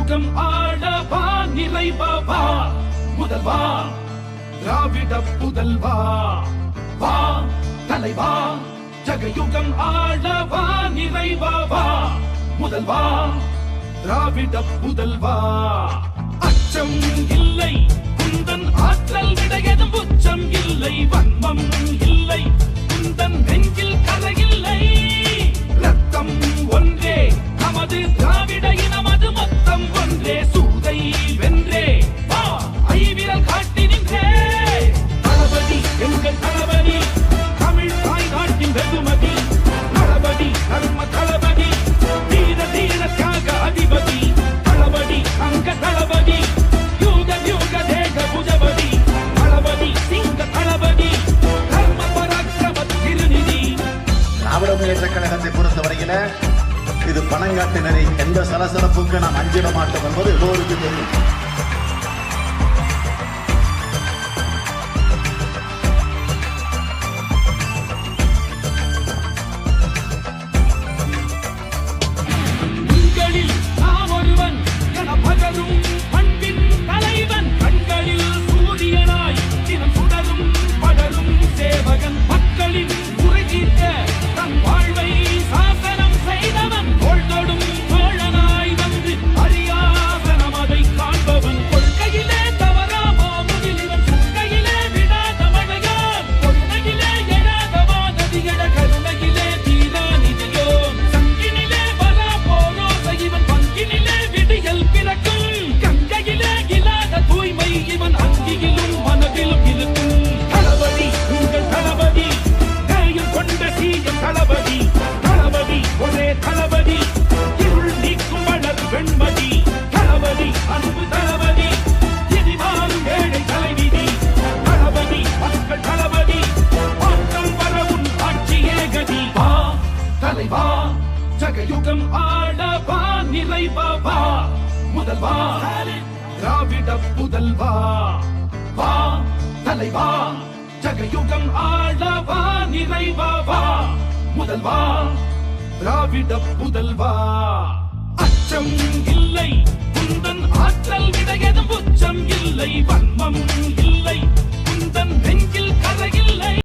யுகம் ஆடவா நிறைவா முதல்வா திராவிட புதல்வா வா. தலைவா ஜகயுகம் ஆடவா நிறைவா முதல்வா திராவிட புதல்வா பல்கலைக்கழகத்தை பொறுத்த வரையில இது பணங்காட்டினரை எந்த சலசலப்புக்கு நாம் அஞ்சிட மாட்டோம் என்பது எல்லோருக்கும் தெரியும். ஜகயுகம் ஆடவா நிறைவா முதல்வா திராவிட புதல்வா. வா தலைவா. ஜகயுகம் ஆடவா நிறைவா முதல்வா திராவிட புதல்வா. அச்சம் இல்லை குந்தன் ஆற்றல் விடையதும் உச்சம்